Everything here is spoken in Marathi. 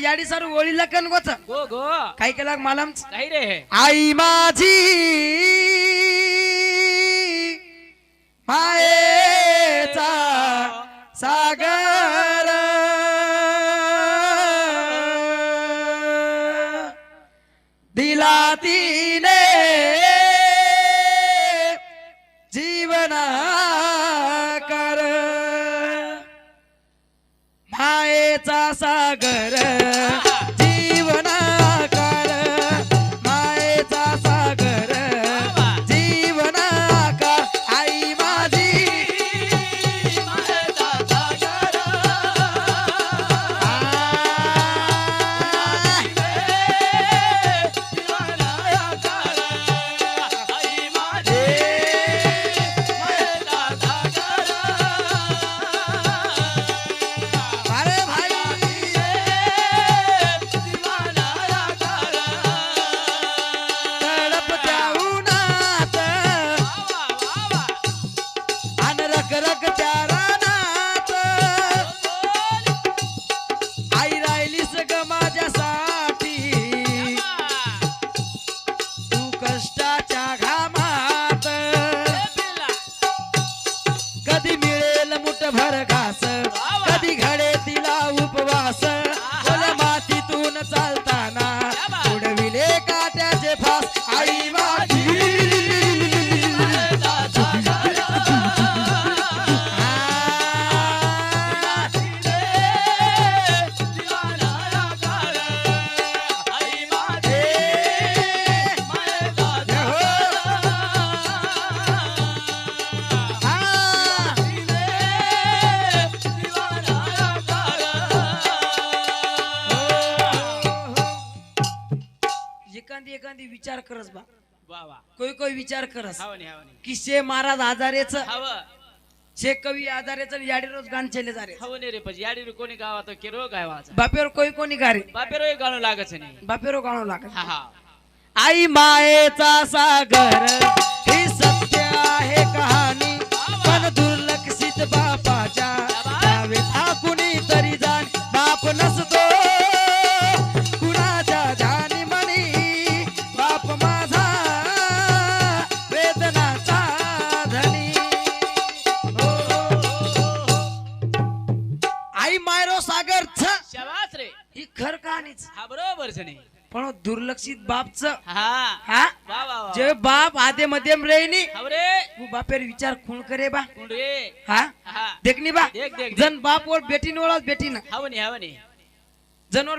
याडी सारू ओळीला कन गोच. गो गो. काय केला मालम काही रे. आई माझी मायेचा सागर. दिला तिने जीवना मायेचा सागर. भर घास कधी एखादी विचार करस बा. वा कोई कोई विचार करस. की शे महाराज आजारेच हव. शे कवी आजारेच याडी रोज गाण चले जारे. हवने रे पण याडी रे कोणी गावात किरो गावाचा बापेवर कोई कोणी गारे. बापेरो गाणं लागच नाही. बापेरो गाणं लागत हा हा. आई मायेचा सागर खर कहाणीच हा बरोबर पण दुर्लक्षित बापच. हा. हा? वा वा वा. जे बाप आधे मध्यम रेनी हाव रे तू बापेर विचार खूण करे बा. कोण रे. हा? हा. देखनी बा. देख, देख, देख. जन बाप और बेटी नोळा बेटी ना हावनी हावनी. जनवर